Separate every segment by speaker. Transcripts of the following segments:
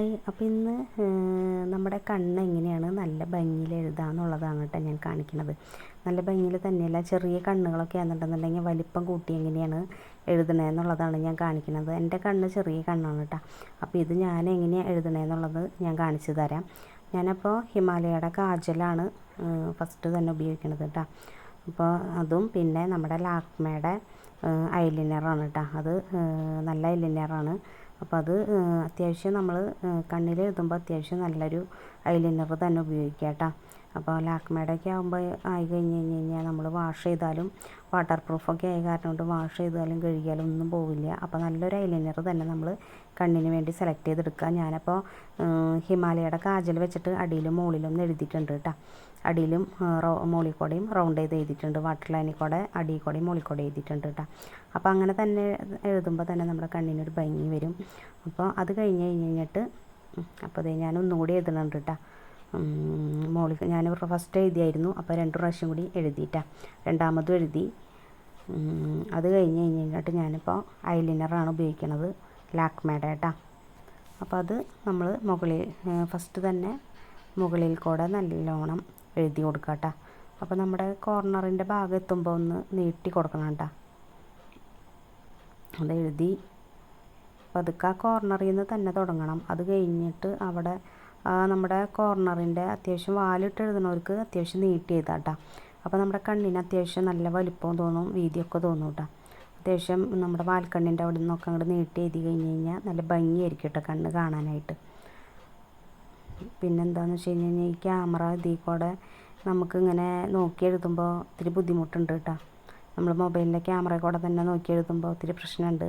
Speaker 1: Hi അപ്പോൾ ഇന്ന് നമ്മുടെ കണ്ണ് എങ്ങനെയാണ് നല്ല ഭംഗിയിൽ എഴുതാമെന്നുള്ളതാണ് കേട്ടോ ഞാൻ കാണിക്കുന്നത് നല്ല ഭംഗിയിൽ തന്നെയല്ല ചെറിയ കണ്ണുകളൊക്കെ ആണെന്നുണ്ടെന്നുണ്ടെങ്കിൽ വലിപ്പം കൂട്ടി എങ്ങനെയാണ് എഴുതണേന്നുള്ളതാണ് ഞാൻ കാണിക്കുന്നത് എന്റെ കണ്ണ് ചെറിയ കണ്ണാണ് കേട്ടോ. അപ്പോൾ ഇത് ഞാൻ എങ്ങനെയാണ് എഴുതണേന്നുള്ളത് ഞാൻ കാണിച്ചു തരാം. ഞാനപ്പോൾ ഹിമാലയയുടെ കാജലാണ് ഫസ്റ്റ് തന്നെ ഉപയോഗിക്കുന്നത് കേട്ടോ. അപ്പോൾ അതും പിന്നെ നമ്മുടെ ലാക്മയുടെ ഐലിനറാണ് കേട്ടോ. അത് നല്ല ഐലിനറാണ് അപ്പോൾ അത് അത്യാവശ്യം നമ്മൾ കണ്ണിൽ എഴുതുമ്പോൾ അത്യാവശ്യം നല്ലൊരു ഐലൈനർ തന്നെ ഉപയോഗിക്കുക കേട്ടോ അപ്പോൾ ലാക്മയുടെ ഒക്കെ ആകുമ്പോൾ ആയി കഴിഞ്ഞ് കഴിഞ്ഞ് കഴിഞ്ഞാൽ നമ്മൾ വാഷ് ചെയ്താലും വാട്ടർ പ്രൂഫൊക്കെ ആയ കാരണം കൊണ്ട് വാഷ് ചെയ്താലും കഴുകിയാലും ഒന്നും പോവില്ല. അപ്പോൾ നല്ലൊരു ഐലൈനർ തന്നെ നമ്മൾ കണ്ണിന് വേണ്ടി സെലക്ട് ചെയ്തെടുക്കുക. ഞാനപ്പോൾ ഹിമാലയയുടെ കാജൽ വെച്ചിട്ട് അടിയിലും മുകളിലും എഴുതിയിട്ടുണ്ട് കേട്ടോ. അടിയിലും റോ മുകളിൽ കൂടെയും റൗണ്ട് ചെയ്ത് എഴുതിയിട്ടുണ്ട്. വാട്ടർ ലൈനിൽ കൂടെ അടിയിൽ കൂടെയും മുകളിൽ കൂടെ എഴുതിയിട്ടുണ്ട് കേട്ടോ. അപ്പോൾ അങ്ങനെ തന്നെ എഴുതുമ്പോൾ തന്നെ നമ്മുടെ കണ്ണിനൊരു ഭംഗി വരും. അപ്പോൾ അത് കഴിഞ്ഞ് കഴിഞ്ഞ് കഴിഞ്ഞിട്ട് അപ്പോൾ അതേ ഞാൻ ഒന്നുകൂടി എഴുതണുണ്ട് കേട്ടോ. മോളിൽ ഞാൻ ഫസ്റ്റ് എഴുതിയായിരുന്നു. അപ്പോൾ രണ്ട് പ്രാവശ്യം കൂടി എഴുതിയിട്ടാണ് രണ്ടാമതും എഴുതി. അത് കഴിഞ്ഞ് കഴിഞ്ഞ് കഴിഞ്ഞിട്ട് ഞാനിപ്പോൾ ഐലൈനറാണ് ഉപയോഗിക്കുന്നത് ലാക്മേടെ കേട്ടോ അപ്പോൾ അത് നമ്മൾ മുകളിൽ ഫസ്റ്റ് തന്നെ മുകളിൽ കൂടെ നല്ലോണം എഴുതി കൊടുക്കുക കേട്ടോ അപ്പോൾ നമ്മുടെ കോർണറിന്റെ ഭാഗം എത്തുമ്പോൾ ഒന്ന് നീട്ടി കൊടുക്കണം കേട്ടോ അത് എഴുതി പതുക്കെ ആ കോർണറിൽ നിന്ന് തന്നെ തുടങ്ങണം. അത് കഴിഞ്ഞിട്ട് അവിടെ നമ്മുടെ കോർണറിന്റെ അത്യാവശ്യം വാലിട്ട് എഴുതുന്നവർക്ക് അത്യാവശ്യം നീട്ടി എഴുതാം കേട്ടോ അപ്പോൾ നമ്മുടെ കണ്ണിന് അത്യാവശ്യം നല്ല വലിപ്പവും തോന്നും വീതിയൊക്കെ തോന്നും കേട്ടോ അത്യാവശ്യം നമ്മുടെ വാൽക്കണ്ണിന്റെ അവിടെ നിന്നൊക്കെ അങ്ങോട്ട് നീട്ടി എഴുതി കഴിഞ്ഞ് കഴിഞ്ഞാൽ നല്ല ഭംഗിയായിരിക്കും കേട്ടോ കണ്ണ് കാണാനായിട്ട്. പിന്നെന്താണെന്ന് വെച്ച് കഴിഞ്ഞ് കഴിഞ്ഞാൽ ഈ ക്യാമറ ഇതിൽ കൂടെ നമുക്കിങ്ങനെ നോക്കി എഴുതുമ്പോൾ ഇത്തിരി ബുദ്ധിമുട്ടുണ്ട് കേട്ടോ. നമ്മൾ മൊബൈലിന്റെ ക്യാമറ കൂടെ തന്നെ നോക്കി എഴുതുമ്പോൾ ഒത്തിരി പ്രശ്നമുണ്ട്.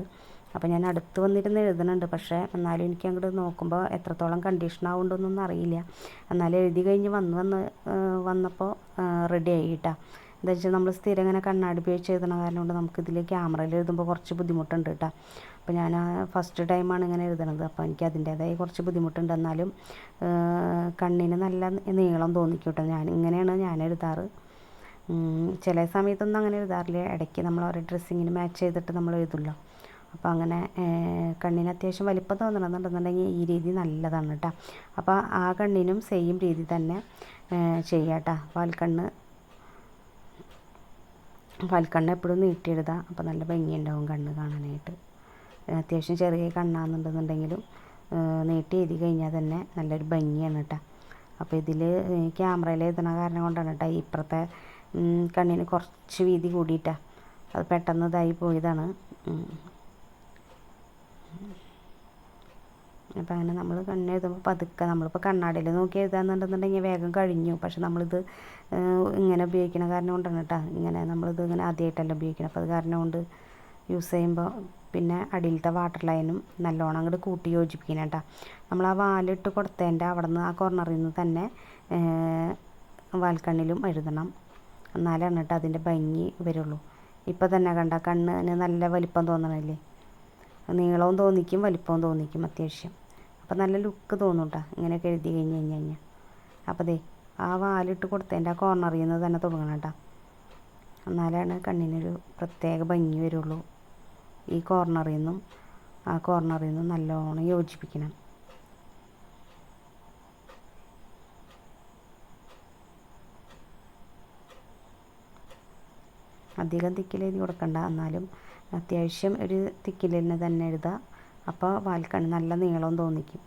Speaker 1: അപ്പോൾ ഞാൻ അടുത്ത് വന്നിരുന്ന് എഴുതുന്നുണ്ട്. പക്ഷേ എന്നാലും എനിക്ക് അങ്ങോട്ട് നോക്കുമ്പോൾ എത്രത്തോളം കണ്ടീഷൻ ആവുന്നുണ്ടെന്നൊന്നും അറിയില്ല. എന്നാലും എഴുതി കഴിഞ്ഞ് വന്ന് വന്ന് വന്നപ്പോൾ റെഡി ആയി കേട്ടോ എന്താ വെച്ചാൽ നമ്മൾ സ്ഥിരം ഇങ്ങനെ കണ്ണാടി ഉപയോഗിച്ച് എഴുതണ കാരണം കൊണ്ട് നമുക്കിതിൽ ക്യാമറയിൽ എഴുതുമ്പോൾ കുറച്ച് ബുദ്ധിമുട്ടുണ്ട് കേട്ടോ അപ്പോൾ ഞാൻ ഫസ്റ്റ് ടൈമാണ് ഇങ്ങനെ എഴുതണത്. അപ്പോൾ എനിക്ക് അതിന്റേതായ കുറച്ച് ബുദ്ധിമുട്ടുണ്ട്. എന്നാലും കണ്ണിന് നല്ല നീളം തോന്നിക്കൂട്ടോ ഞാൻ ഇങ്ങനെയാണ് ഞാൻ എഴുതാറ്. ചില സമയത്തൊന്നും അങ്ങനെ എഴുതാറില്ല. ഇടയ്ക്ക് നമ്മൾ ഓരോ ഡ്രസ്സിങ്ങിന് മാച്ച് ചെയ്തിട്ട് നമ്മൾ എഴുതുമല്ലോ അപ്പോൾ അങ്ങനെ കണ്ണിന് അത്യാവശ്യം വലിപ്പം തോന്നണമെന്നുണ്ടെന്നുണ്ടെങ്കിൽ ഈ രീതി നല്ലതാണ് കേട്ടോ അപ്പോൾ ആ കണ്ണിനും സെയിം രീതി തന്നെ ചെയ്യാം കേട്ടോ പാൽക്കണ്ണ് പാൽക്കണ്ണ് എപ്പോഴും നീട്ടിയിടുക. അപ്പോൾ നല്ല ഭംഗിയുണ്ടാവും കണ്ണ് കാണാനായിട്ട്. അത്യാവശ്യം ചെറിയ കണ്ണാണെന്നുണ്ടെന്നുണ്ടെങ്കിലും നീട്ടി എഴുതി കഴിഞ്ഞാൽ തന്നെ നല്ലൊരു ഭംഗിയാണ് കേട്ടോ അപ്പോൾ ഇതിൽ ക്യാമറയിൽ എഴുതണ കാരണം കൊണ്ടാണ് കേട്ടോ ഇപ്പുറത്തെ കണ്ണിന് കുറച്ച് വീതി കൂടിയിട്ടാണ് അത് പെട്ടെന്ന് ഇതായി പോയതാണ്. അപ്പോൾ അങ്ങനെ നമ്മൾ കണ്ണെഴുതുമ്പോൾ പതുക്കെ നമ്മളിപ്പോൾ കണ്ണാടിയിൽ നോക്കി എഴുതാന്നുണ്ടെന്നുണ്ടെങ്കിൽ വേഗം കഴിഞ്ഞു. പക്ഷെ നമ്മളിത് ഇങ്ങനെ ഉപയോഗിക്കണ കാരണം കൊണ്ടാണ് കേട്ടോ. ഇങ്ങനെ നമ്മളിത് ഇങ്ങനെ ആദ്യമായിട്ടല്ല ഉപയോഗിക്കണം. അപ്പോൾ അത് കാരണം കൊണ്ട് യൂസ് ചെയ്യുമ്പോൾ പിന്നെ അടിയിലത്തെ വാട്ടർ ലൈനും നല്ലോണം അങ്ങോട്ട് കൂട്ടി യോജിപ്പിക്കണം കേട്ടോ. നമ്മൾ ആ വാലിട്ട് കൊടുത്തതിന്റെ അവിടെ നിന്ന് ആ കോർണറിൽ നിന്ന് തന്നെ വാൽക്കണ്ണിലും എഴുതണം. എന്നാലാണ് കേട്ടോ അതിന്റെ ഭംഗി വരുള്ളൂ. ഇപ്പോൾ തന്നെ കണ്ട കണ്ണിന് നല്ല വലിപ്പം തോന്നണില്ലേ? നീളവും തോന്നിക്കും വലിപ്പവും തോന്നിക്കും അത്യാവശ്യം. അപ്പോൾ നല്ല ലുക്ക് തോന്നും കേട്ടോ ഇങ്ങനെയൊക്കെ എഴുതി കഴിഞ്ഞ് കഴിഞ്ഞ് കഴിഞ്ഞാൽ അപ്പോൾ ദേ ആ വാലിട്ട് കൊടുത്തതിന്റെ ആ കോർണറിൽ നിന്ന് തന്നെ തുടങ്ങണം കേട്ടോ എന്നാലാണ് കണ്ണിനൊരു പ്രത്യേക ഭംഗി വരുള്ളൂ. ഈ കോർണറിൽ നിന്നും ആ കോർണറിൽ നിന്നും നല്ലോണം യോജിപ്പിക്കണം. അധികം തിക്കിൽ എഴുതി കൊടുക്കണ്ട. എന്നാലും അത്യാവശ്യം ഒരു തിക്കിൽ തന്നെ എഴുതുക അപ്പോൾ വാൽക്കണ്ണ് നല്ല നീളം തോന്നിക്കും.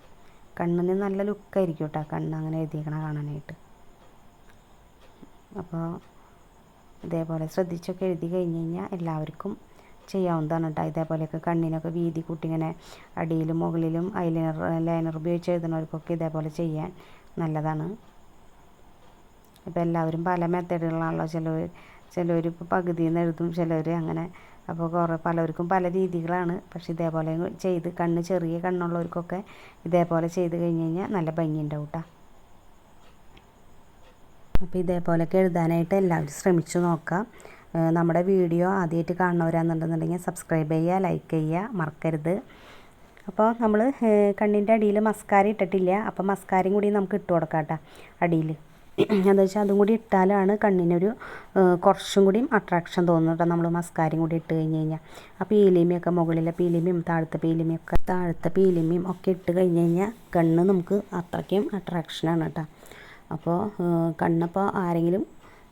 Speaker 1: കണ്ണിന് നല്ല ലുക്കായിരിക്കും കേട്ടോ കണ്ണ് അങ്ങനെ എഴുതിയേക്കണ കാണാനായിട്ട്. അപ്പോൾ ഇതേപോലെ ശ്രദ്ധിച്ചൊക്കെ എഴുതി കഴിഞ്ഞ് കഴിഞ്ഞാൽ എല്ലാവർക്കും ചെയ്യാവുന്നതാണ് കേട്ടോ ഇതേപോലെയൊക്കെ കണ്ണിനൊക്കെ വീതി കൂട്ടി ഇങ്ങനെ അടിയിലും മുകളിലും ഐലൈനർ ലൈനർ ഉപയോഗിച്ച് എഴുതുന്നവർക്കൊക്കെ ഇതേപോലെ ചെയ്യാൻ നല്ലതാണ്. ഇപ്പോൾ എല്ലാവരും പല മെത്തേഡുകളാണല്ലോ ചിലർ ചിലർ ഇപ്പോൾ പകുതിയിൽ നിന്ന് എഴുതും ചിലർ അങ്ങനെ. അപ്പോൾ കുറേ പലർക്കും പല രീതികളാണ്. പക്ഷെ ഇതേപോലെ ചെയ്ത് കണ്ണ് ചെറിയ കണ്ണുള്ളവർക്കൊക്കെ ഇതേപോലെ ചെയ്ത് കഴിഞ്ഞ് കഴിഞ്ഞാൽ നല്ല ഭംഗി ഉണ്ടാവും കേട്ടോ അപ്പോൾ ഇതേപോലെയൊക്കെ എഴുതാനായിട്ട് എല്ലാവരും ശ്രമിച്ചു നോക്കാം. നമ്മുടെ വീഡിയോ ആദ്യമായിട്ട് കാണുന്നവരാണെന്നുണ്ടെന്നുണ്ടെങ്കിൽ സബ്സ്ക്രൈബ് ചെയ്യുക ലൈക്ക് ചെയ്യുക മറക്കരുത്. അപ്പോൾ നമ്മൾ കണ്ണിന്റെ അടിയിൽ മസ്കാര ഇട്ടിട്ടില്ല. അപ്പോൾ മസ്കാരയും കൂടി നമുക്ക് ഇട്ട് കൊടുക്കാം കേട്ടോ അടിയിൽ എന്താ വെച്ചാൽ അതും കൂടി ഇട്ടാലാണ് കണ്ണിനൊരു കുറച്ചും കൂടിയും അട്രാക്ഷൻ തോന്നുന്നത് കേട്ടോ. നമ്മൾ മസ്കാരയും കൂടി ഇട്ട് കഴിഞ്ഞ് കഴിഞ്ഞാൽ ആ പീലിമിയൊക്കെ മുകളിലെ പീലിമിയും താഴത്തെ പീലിമിയൊക്കെ താഴത്തെ പീലിമിയും ഒക്കെ ഇട്ട് കഴിഞ്ഞ് കഴിഞ്ഞാൽ കണ്ണ് നമുക്ക് അത്രയ്ക്കും അട്രാക്ഷനാണ് കേട്ടോ. അപ്പോൾ കണ്ണപ്പോൾ ആരെങ്കിലും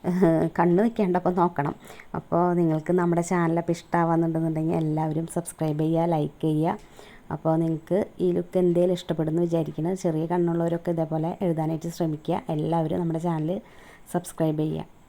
Speaker 1: കണ്ണ് കണ്ണ് വെക്കേണ്ടപ്പോൾ നോക്കണം. അപ്പോൾ നിങ്ങൾക്ക് നമ്മുടെ ചാനലപ്പോൾ ഇഷ്ടമാവുന്നുണ്ടെന്നുണ്ടെങ്കിൽ എല്ലാവരും സബ്സ്ക്രൈബ് ചെയ്യുക ലൈക്ക് ചെയ്യുക. അപ്പോൾ നിങ്ങൾക്ക് ഈ ലുക്ക് എന്തെങ്കിലും ഇഷ്ടപ്പെടുന്നു വിചാരിക്കുന്നത് ചെറിയ കണ്ണുള്ളവരൊക്കെ ഇതേപോലെ എഴുതാനായിട്ട് ശ്രമിക്കുക. എല്ലാവരും നമ്മുടെ ചാനൽ സബ്സ്ക്രൈബ് ചെയ്യുക.